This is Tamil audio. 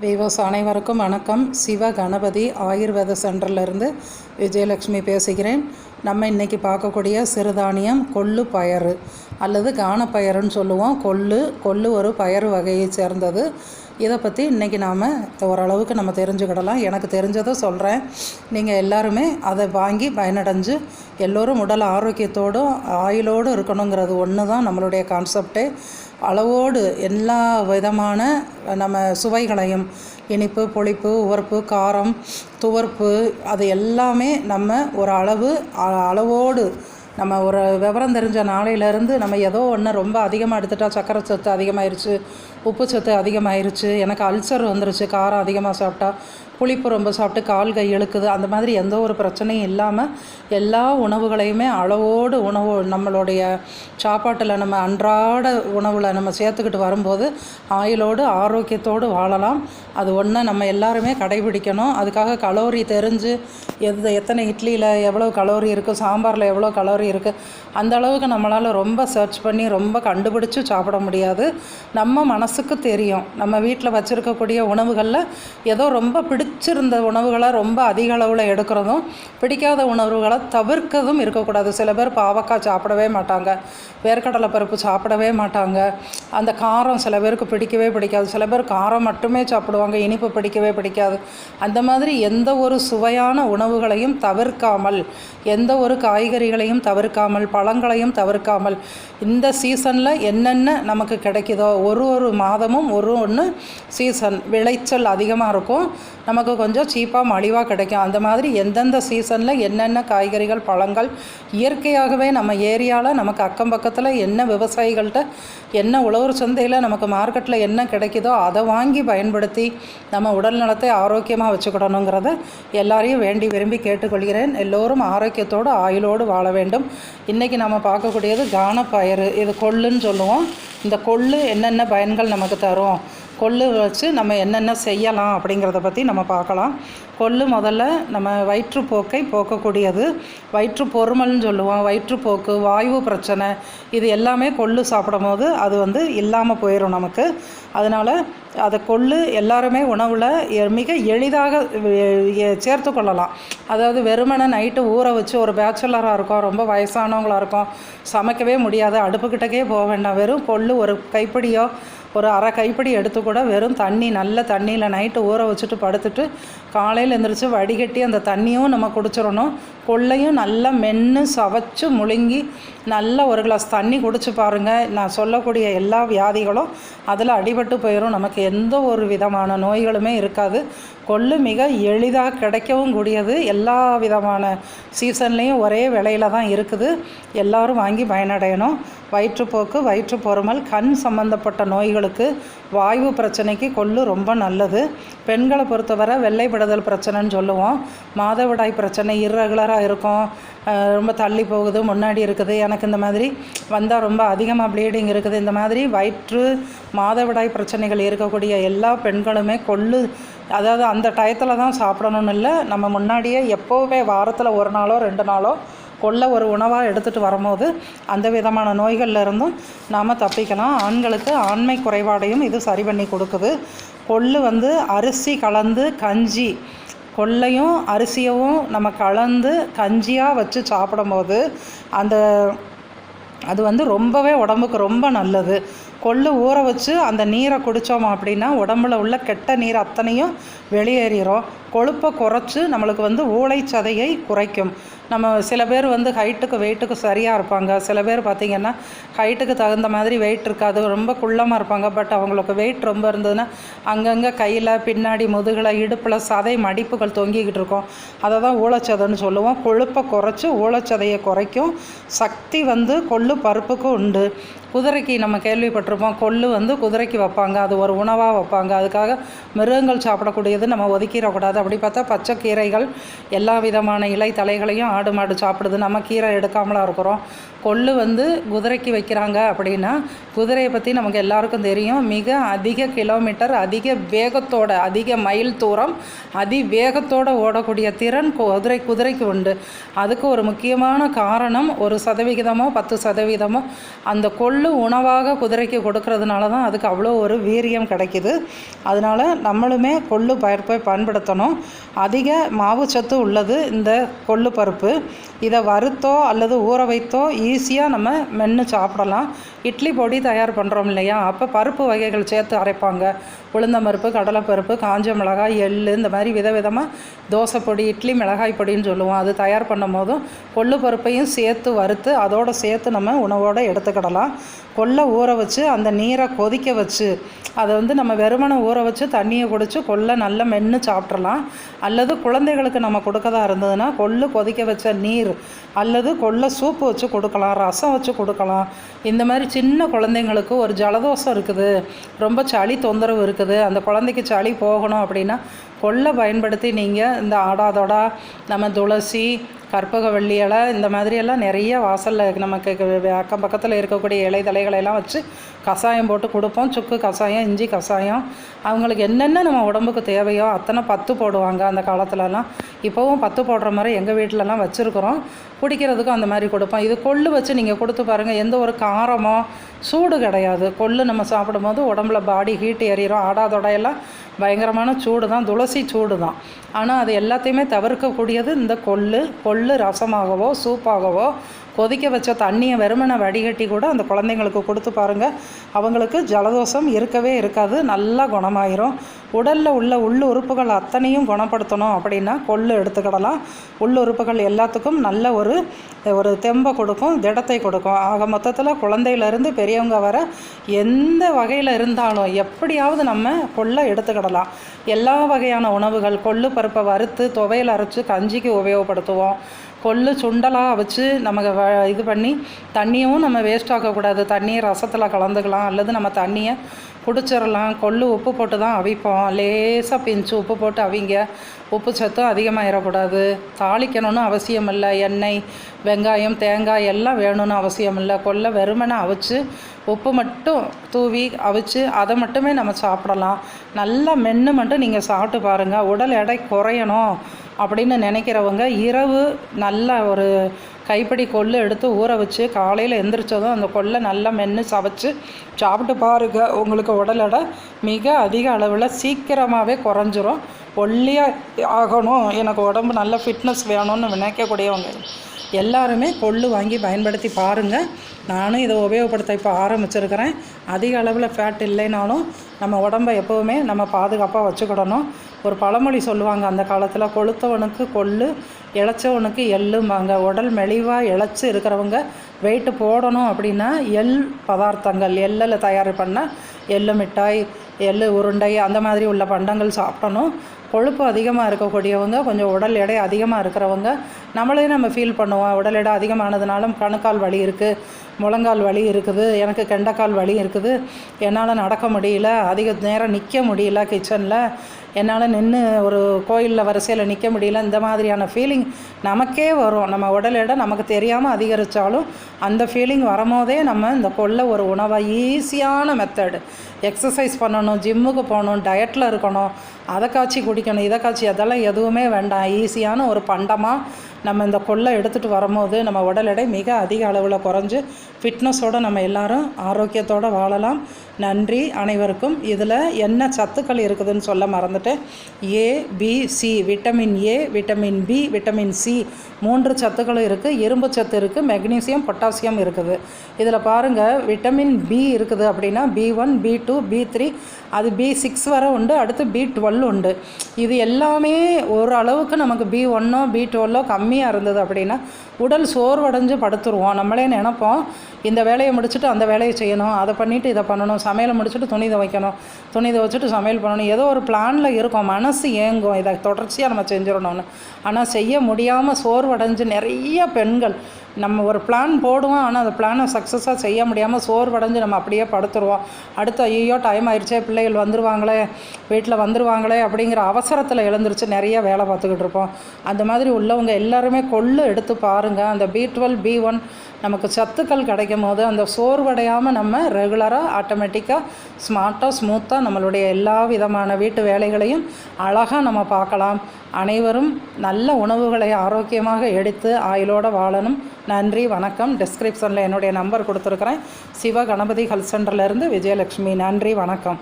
வீவோஸ் அனைவருக்கும் வணக்கம். சிவ கணபதி ஆயுர்வேத சென்டர்லேருந்து விஜயலட்சுமி பேசுகிறேன். நம்ம இன்றைக்கி பார்க்கக்கூடிய சிறுதானியம் கொள்ளு பயறு அல்லது கானப்பயறுன்னு சொல்லுவோம். கொள்ளு கொள்ளு ஒரு பயறு வகையை சேர்ந்தது. இதை பற்றி இன்றைக்கி நாம் ஓரளவுக்கு நம்ம தெரிஞ்சுக்கிடலாம். எனக்கு தெரிஞ்சதை சொல்கிறேன் நீங்கள் எல்லாருமே அதை வாங்கி பயனடைஞ்சு எல்லோரும் உடல் ஆரோக்கியத்தோடும் ஆயுளோடு இருக்கணுங்கிறது ஒன்று தான் நம்மளுடைய கான்செப்டே அளவோடு எல்லா விதமான நம்ம சுவைகளையும் இனிப்பு புளிப்பு உவர்ப்பு காரம் துவர்ப்பு அது எல்லாமே நம்ம ஒரு அளவு அ- அளவோடு நம்ம ஒரு விவரம் தெரிஞ்ச நாளையிலேருந்து நம்ம ஏதோ ஒன்று ரொம்ப அதிகமாக எடுத்துட்டா சக்கரை சத்து அதிகமாயிருச்சு உப்பு சத்து அதிகமாயிருச்சு எனக்கு அல்சர் வந்துருச்சு காரம் அதிகமாக சாப்பிட்டா புளிப்பு ரொம்ப சாப்பிட்டு கால் கை இழுக்குது. அந்த மாதிரி எந்த ஒரு பிரச்சனையும் இல்லாமல் எல்லா உணவுகளையுமே அளவோடு உணவு நம்மளுடைய சாப்பாட்டில் நம்ம அன்றாட உணவில் நம்ம சேர்த்துக்கிட்டு வரும்போது ஆயுளோடு ஆரோக்கியத்தோடு வாழலாம். அது ஒன்று நம்ம எல்லாருமே கடைபிடிக்கணும். அதுக்காக கலோரி தெரிஞ்சு எது எத்தனை இட்லியில் எவ்வளோ கலோரி இருக்குது சாம்பாரில் எவ்வளோ கலோரி இருக்குது அந்த அளவுக்கு நம்மளால் ரொம்ப சர்ச் பண்ணி ரொம்ப கண்டுபிடிச்சு சாப்பிட முடியாது. நம்ம மனசுக்கு தெரியும். நம்ம வீட்டில் வச்சுருக்கக்கூடிய உணவுகளில் ஏதோ ரொம்ப பிடிச்சிருந்த உணவுகளை ரொம்ப அதிக அளவில் எடுக்கிறதும் பிடிக்காத உணவுகளை தவிர்க்கதும் இருக்கக்கூடாது. சில பேர் பாவக்காய் சாப்பிடவே மாட்டாங்க. வேர்க்கடலை பருப்பு சாப்பிடவே மாட்டாங்க. அந்த காரம் சில பேருக்கு பிடிக்கவே பிடிக்காது. சில பேர் காரம் மட்டுமே சாப்பிடுவாங்க இனிப்பு பிடிக்கவே பிடிக்காது. அந்த மாதிரி எந்த ஒரு சுவையான உணவுகளையும் தவிர்க்காமல் எந்த ஒரு காய்கறிகளையும் தவிர்க்காமல் பழங்களையும் தவிர்க்காமல் இந்த சீசனில் என்னென்ன நமக்கு கிடைக்குதோ ஒரு ஒரு மாதமும் ஒரு ஒன்று சீசன் விளைச்சல் அதிகமாக இருக்கும். நமக்கு கொஞ்சம் சீப்பாக மலிவாக கிடைக்கும். அந்த மாதிரி எந்தெந்த சீசனில் என்னென்ன காய்கறிகள் பழங்கள் இயற்கையாகவே நம்ம ஏரியாவில் நமக்கு அக்கம் பக்கத்தில் என்ன விவசாயிகள்கிட்ட என்ன உழவர் சந்தையில் நமக்கு மார்க்கெட்டில் என்ன கிடைக்குதோ அதை வாங்கி பயன்படுத்தி நம்ம உடல் நலத்தை ஆரோக்கியமாக வச்சுக்கிடணுங்கிறத எல்லாரையும் வேண்டி விரும்பி கேட்டுக்கொள்கிறேன். எல்லோரும் ஆரோக்கியத்தோடு ஆயுளோடு வாழ வேண்டும். இன்றைக்கி நம்ம பார்க்கக்கூடியது கானப்பயிறு. இது கொள்ளுன்னு சொல்லுவோம். இந்த கொள்ளு என்னென்ன பயன்கள் நமக்கு தரும்? கொள்ளு வச்சு நம்ம என்னென்ன செய்யலாம் அப்படிங்கிறத பற்றி நம்ம பார்க்கலாம். கொள்ளு முதல்ல நம்ம வயிற்றுப்போக்கை போக்கக்கூடியது. வயிற்று பொறுமல்னு சொல்லுவோம். வயிற்றுப்போக்கு வாயு பிரச்சனை இது எல்லாமே கொள்ளு சாப்பிடும் போது அது வந்து இல்லாமல் போயிடும் நமக்கு. அதனால் அதை கொள்ளு எல்லாருமே உணவில் எ- மிக எளிதாக சேர்த்து கொள்ளலாம். அதாவது வெறுமனை நைட்டு ஊற வச்சு ஒரு பேச்சுலராக இருக்கும் ரொம்ப வயசானவங்களாக இருக்கும் சமைக்கவே முடியாது அடுப்புக்கிட்டக்கே போக வேண்டாம். வெறும் கொள்ளு ஒரு கைப்பிடியோ ஒரு அரை கைப்பிடி எடுத்து கூட வெறும் தண்ணி நல்ல தண்ணியில் நைட்டு ஊற வச்சுட்டு படுத்துட்டு காலையில் எழுந்திரிச்சு வடிகட்டி அந்த தண்ணியும் நம்ம குடிச்சிடணும். கொள்ளையும் நல்லா மென்று சவைச்சு முழுங்கி நல்ல ஒரு கிளாஸ் தண்ணி குடிச்சு பாருங்கள் நான் சொல்லக்கூடிய எல்லா வியாதிகளும் அதில் அடிபட்டு போயிடும் நமக்கு எந்த ஒரு விதமான நோய்களுமே இருக்காது. கொள்ளு மிக எளிதாக கிடைக்கவும் கூடியது. எல்லா விதமான சீசன்லேயும் ஒரே விலையில தான் இருக்குது. எல்லோரும் வாங்கி பயனடையணும். வயிற்றுப்போக்கு வயிற்று பொறுமல் கண் சம்பந்தப்பட்ட பெண்களுக்கு வாய்வு பிரச்சனைக்கு கொள்ளு ரொம்ப நல்லது. பெண்களை பொறுத்தவரை வெள்ளைப்படுதல் பிரச்சனைன்னு சொல்லுவோம். மாதவிடாய் பிரச்சனை இர்ரெகுலராக இருக்கும். ரொம்ப தள்ளி போகுது முன்னாடி இருக்குது. எனக்கு இந்த மாதிரி வந்தால் ரொம்ப அதிகமாக ப்ளீடிங் இருக்குது. இந்த மாதிரி வயிற்று மாதவிடாய் பிரச்சனைகள் இருக்கக்கூடிய எல்லா பெண்களுமே கொள்ளு அதாவது அந்த டயத்தில் தான் சாப்பிடணும்னு இல்லை. நம்ம முன்னாடியே எப்போவுமே வாரத்தில் ஒரு நாளோ ரெண்டு நாளோ கொள்ள ஒரு உணவாக எடுத்துகிட்டு வரும்போது அந்த விதமான நோய்கள்ல இருந்தும் நாம் தப்பிக்கலாம். ஆண்களுக்கு ஆண்மை குறைபாடையும் இது சரி பண்ணி கொடுக்குது. கொள்ளு வந்து அரிசி கலந்து கஞ்சி கொள்ளையும் அரிசியவும் நம்ம கலந்து கஞ்சியாக வச்சு சாப்பிடும்போது அந்த அது வந்து ரொம்பவே உடம்புக்கு ரொம்ப நல்லது. கொள்ளு ஊற வச்சு அந்த நீரை குடித்தோம் அப்படின்னா உடம்புல உள்ள கெட்ட நீர் அத்தனையும் வெளியேறிடும் கொழுப்பை குறைச்சி நம்மளுக்கு வந்து ஊளைச்சதையை குறைக்கும். நம்ம சில பேர் வந்து ஹைட்டுக்கு வெயிட்டுக்கு சரியாக இருப்பாங்க. சில பேர் பார்த்திங்கன்னா ஹைட்டுக்கு தகுந்த மாதிரி வெயிட் இருக்காது. ரொம்ப குள்ளமாக இருப்பாங்க. பட் அவங்களுக்கு வெயிட் ரொம்ப இருந்ததுன்னா அங்கங்கே கையில் பின்னாடி முதுகில் இடுப்பில் சதை மடிப்புகள் தொங்கிக்கிட்டு இருக்கும். அதை தான் ஊழச்சதைன்னு சொல்லுவோம். கொழுப்பை குறைச்சி ஊழச்சதையை குறைக்கும். சக்தி வந்து கொள்ளு பருப்புக்கும் உண்டு. குதிரைக்கு நம்ம கேள்விப்பட்டிருப்போம். கொள்ளு வந்து குதிரைக்கு வைப்பாங்க. அது ஒரு உணவாக வைப்பாங்க. அதுக்காக மிருகங்கள் சாப்பிடக்கூடியது நம்ம ஒதுக்கிடக்கூடாது. அப்படி பார்த்தா பச்சை கீரைகள் எல்லா விதமான இலை தலைகளையும் ஆடு மாடு சாப்பிடுது. நம்ம கீரை எடுக்காமலா இருக்கிறோம். கொள்ளு வந்து குதிரைக்கு வைக்கிறாங்க அப்படின்னா குதிரையை பற்றி நமக்கு எல்லாருக்கும் தெரியும். மிக அதிக கிலோமீட்டர் அதிக வேகத்தோட அதிக மைல் தூரம் அதி வேகத்தோடு ஓடக்கூடிய திறன் குதிரை குதிரைக்கு உண்டு. அதுக்கு ஒரு முக்கியமான காரணம் ஒரு சதவிகிதமோ பத்து சதவீதமோ அந்த கொள்ளு உணவாக குதிரைக்கு கொடுக்கறதுனால தான் அதுக்கு அவ்வளோ ஒரு வீரியம் கிடைக்குது. அதனால் நம்மளுமே கொள்ளு பயிர்ப்பை பயன்படுத்தணும். அதிக மாவுச்சத்து உள்ளது இந்த கொள்ளு பருப்பு. இதை வறுத்தோ அல்லது ஊற வைத்தோ ஈஸியாக நம்ம மென்று சாப்பிடலாம். இட்லி பொடி தயார் பண்ணுறோம் இல்லையா? அப்போ பருப்பு வகைகள் சேர்த்து அரைப்பாங்க. உளுந்தம்பருப்பு கடலைப்பருப்பு காஞ்ச மிளகாய் எள் இந்த மாதிரி விதவிதமாக தோசை பொடி இட்லி மிளகாய் பொடின்னு சொல்லுவோம். அது தயார் பண்ணும் போதும் கொள்ளு பருப்பையும் சேர்த்து வறுத்து அதோடு சேர்த்து நம்ம உணவோடு எடுத்துக்கிடலாம். கொள்ளை ஊற வச்சு அந்த நீரை கொதிக்க வச்சு அதை வந்து நம்ம வெறுமனை ஊற வச்சு தண்ணியை குடித்து கொள்ளை நல்லா மென்று சாப்பிட்றலாம் அல்லது குழந்தைகளுக்கு நம்ம கொடுக்கதா இருந்ததுன்னா கொள்ளு கொதிக்க வச்ச நீர் அல்லது கொள்ளை சூப்பு வச்சு கொடுக்கலாம் ரசம் வச்சு கொடுக்கலாம். இந்த மாதிரி சின்ன குழந்தைங்களுக்கு ஒரு ஜலதோஷம் இருக்குது. ரொம்ப சளி தொந்தரவு இருக்குது. அந்த குழந்தைக்கு சளி போகணும் அப்படின்னா கொள்ளை பயன்படுத்தி நீங்கள் இந்த ஆடாதொடா நம்ம துளசி கற்பகவள்ளி இலை இந்த மாதிரியெல்லாம் நிறைய வாசலில் நமக்கு அக்கம் பக்கத்தில் இருக்கக்கூடிய இலை தலைகளையெல்லாம் வச்சு கஷாயம் போட்டு கொடுப்போம் சுக்கு கஷாயம் இஞ்சி கஷாயம் அவங்களுக்கு என்னென்ன நம்ம உடம்புக்கு தேவையோ அத்தனை பத்து போடுவாங்க அந்த காலத்துலலாம். இப்போவும் பத்து போடுற மாதிரி எங்கள் வீட்டிலலாம் வச்சுருக்குறோம். குடிக்கிறதுக்கும் அந்த மாதிரி கொடுப்போம். இது கொள்ளு வச்சு நீங்கள் கொடுத்து பாருங்கள் எந்த ஒரு காரமோ சூடு கிடையாது. கொள்ளு நம்ம சாப்பிடும்போது உடம்புல பாடி ஹீட் ஏறிடும் ஆடாதொடையெல்லாம் பயங்கரமான சூடு தான் துளசி சூடு தான். ஆனால் அது எல்லாத்தையுமே தவிர்க்கக்கூடியது இந்த கொள்ளு. கொள்ளு ரசமாகவோ சூப்பாகவோ கொதிக்க வச்ச தண்ணியை வெறுமனை வடிகட்டி கூட அந்த குழந்தைங்களுக்கு கொடுத்து பாருங்கள் அவங்களுக்கு ஜலதோஷம் இருக்கவே இருக்காது. நல்லா குணமாயிரும். உடலில் உள்ள உள் உறுப்புகள் அத்தனையும் குணப்படுத்தணும் அப்படின்னா கொள்ளு எடுத்துக்கிடலாம். உள் உறுப்புகள் எல்லாத்துக்கும் நல்ல ஒரு ஒரு தெம்பை கொடுக்கும் திடத்தை கொடுக்கும். ஆக மொத்தத்தில் குழந்தையிலேருந்து பெரியவங்க வர எந்த வகையில் இருந்தாலும் எப்படியாவது நம்ம கொள்ளை எடுத்துக்கிடலாம். எல்லா வகையான உணவுகள் கொள்ளு பருப்பை வறுத்து துவையல் அரைச்சி கஞ்சிக்கு உபயோகப்படுத்துவோம். கொள்ளு சுண்டலாக வச்சு நமக்கு வ இது பண்ணி தண்ணியும் நம்ம வேஸ்ட் ஆக்கக்கூடாது. தண்ணியை ரசத்தில் கலந்துக்கலாம். அல்லது நம்ம தண்ணியை குடிச்சிடலாம் கொள்ளு உப்பு போட்டு தான் அவிப்போம். லேசாக பிஞ்சு உப்பு போட்டு அவிங்க. உப்பு சத்தும் அதிகமாகிடக்கூடாது தாளிக்கணும்னு அவசியம் இல்லை எண்ணெய் வெங்காயம் தேங்காய் எல்லாம் வேணும்னு அவசியம் இல்லை கொள்ளை வெறுமனை அவிச்சு உப்பு மட்டும் தூவி அவிச்சு அதை மட்டுமே நம்ம சாப்பிடலாம். நல்லா மென்று மட்டும் நீங்கள் சாப்பிட்டு பாருங்கள் உடல் எடை குறையணும் அப்படின்னு நினைக்கிறவங்க இரவு நல்ல ஒரு கைப்படி கொள்ளு எடுத்து ஊற வச்சு காலையில் எந்திரிச்சதும் அந்த கொள்ளை நல்லா மென்று சவைச்சு சாப்பிட்டு பாருங்க. உங்களுக்கு உடல் எடை மிக அதிக அளவில் சீக்கிரமாகவே குறைஞ்சிரும். ஒல்லியாக ஆகணும். எனக்கு உடம்பு நல்ல ஃபிட்னஸ் வேணும்னு நினைக்கக்கூடியவங்க எல்லாருமே கொள்ளு வாங்கி பயன்படுத்தி பாருங்கள் நானும் இதை உபயோகப்படுத்த இப்போ ஆரம்பிச்சிருக்கிறேன். அதிக அளவில் ஃபேட் இல்லைனாலும் நம்ம உடம்பை எப்போவுமே நம்ம பாதுகாப்பாக வச்சுக்கிடணும். ஒரு பழமொழி சொல்லுவாங்க அந்த காலத்தில் கொளுத்தவனுக்கு கொள்ளு இளைச்சவனுக்கு எள்ளும்பாங்க. உடல் மெலிவாக இழைச்சி இருக்கிறவங்க வெயிட்டு போடணும் அப்படின்னா எள் பதார்த்தங்கள் எள்ளில் தயார் பண்ண எள்ளு மிட்டாய் எள் உருண்டை அந்த மாதிரி உள்ள பண்டங்கள் சாப்பிடணும். கொழுப்பு அதிகமாக இருக்கக்கூடியவங்க கொஞ்சம் உடல் எடை அதிகமாக இருக்கிறவங்க நம்மளே நம்ம ஃபீல் பண்ணுவோம் உடல் எடை அதிகமானதுனாலும் கணுக்கால் வலி இருக்குது முழங்கால் வலி இருக்குது எனக்கு கெண்டைக்கால் வலி இருக்குது என்னால் நடக்க முடியல அதிக நேரம் நிற்க முடியல கிச்சனில் என்னால் நின்று ஒரு கோயிலில் வரிசையில் நிற்க முடியல. இந்த மாதிரியான ஃபீலிங் நமக்கே வரும். நம்ம உடல் எடை நமக்கு தெரியாமல் அதிகரித்தாலும் அந்த ஃபீலிங் வரும்போதே நம்ம இந்த கொள்ள ஒரு உணவாக ஈஸியான மெத்தடு எக்ஸசைஸ் பண்ணணும் ஜிம்முக்கு போகணும் டயட்டில் இருக்கணும் அதை காய்ச்சி குடிக்கணும் இதை காய்ச்சி அதெல்லாம் எதுவுமே வேண்டாம். ஈஸியான ஒரு பண்டமாக நம்ம இந்த கொள்ளை எடுத்துகிட்டு வரும்போது நம்ம உடல் எடை மிக அதிக அளவில் குறைஞ்சு ஃபிட்னஸோடு நம்ம எல்லாரும் ஆரோக்கியத்தோடு வாழலாம். நன்றி அனைவருக்கும். இதில் என்ன சத்துக்கள் இருக்குதுன்னு சொல்ல மறந்துட்டேன் A B C vitamin A vitamin B vitamin C மூன்று சத்துக்களும் இருக்குது இரும்பு சத்து இருக்குது மெக்னீசியம் பொட்டாசியம் இருக்குது. இதில் பாருங்கள் விட்டமின் பி இருக்குது அப்படின்னா B one B two B three அது பி சிக்ஸ் வரை உண்டு அடுத்து பி டுவெல் உண்டு. இது எல்லாமே ஓரளவுக்கு நமக்கு பி ஒன்னோ பி டுவெல்லோ கம்மியாக இருந்தது அப்படின்னா உடல் சோர்வடைஞ்சு படுத்துருவோம். நம்மளே நினைப்போம் இந்த வேலையை முடிச்சுட்டு அந்த வேலையை செய்யணும் அதை பண்ணிவிட்டு இதை பண்ணணும் சமையலை முடிச்சுட்டு துணி துவைக்கணும் துணி துவைச்சிட்டு சமையல் பண்ணணும். ஏதோ ஒரு பிளானில் இருக்கும் மனசு ஏங்கும். இதை தொடர்ச்சியாக நம்ம செஞ்சிடணும்னு. ஆனால் செய்ய முடியாமல் சோர்வடைஞ்சு நிறைய பெண்கள் நம்ம ஒரு பிளான் போடுவோம் ஆனால் அந்த பிளானை சக்ஸஸாக செய்ய முடியாமல் சோர்வடைஞ்சு நம்ம அப்படியே படுத்துருவோம். அடுத்து ஐயோ டைம் ஆயிடுச்சே பிள்ளைகள் வந்துடுவாங்களே வீட்டில் வந்துடுவாங்களே அப்படிங்கிற அவசரத்தில் எழுந்திருச்சு நிறைய வேலை பார்த்துக்கிட்டு இருப்போம். அந்த மாதிரி உள்ளவங்க எல்லாருமே கொள்ளு எடுத்து பாருங்கள் அந்த பி டுவெல் பி ஒன் நமக்கு சத்துக்கள் கிடைக்கும் போது அந்த சோர்வடையாமல் நம்ம ரெகுலராக ஆட்டோமேட்டிக்காக ஸ்மார்ட்டாக ஸ்மூத்தாக நம்மளுடைய எல்லா விதமான வீட்டு வேலைகளையும் அழகாக நம்ம பார்க்கலாம். அனைவரும் நல்ல உணவுகளை ஆரோக்கியமாக எடுத்து ஆயுளோடு வாழணும். நன்றி வணக்கம். டிஸ்கிரிப்ஷனில் என்னுடைய நம்பர் கொடுத்துருக்குறேன். சிவ கணபதி ஹெல்த் சென்டர்லேருந்து விஜயலட்சுமி. நன்றி வணக்கம்.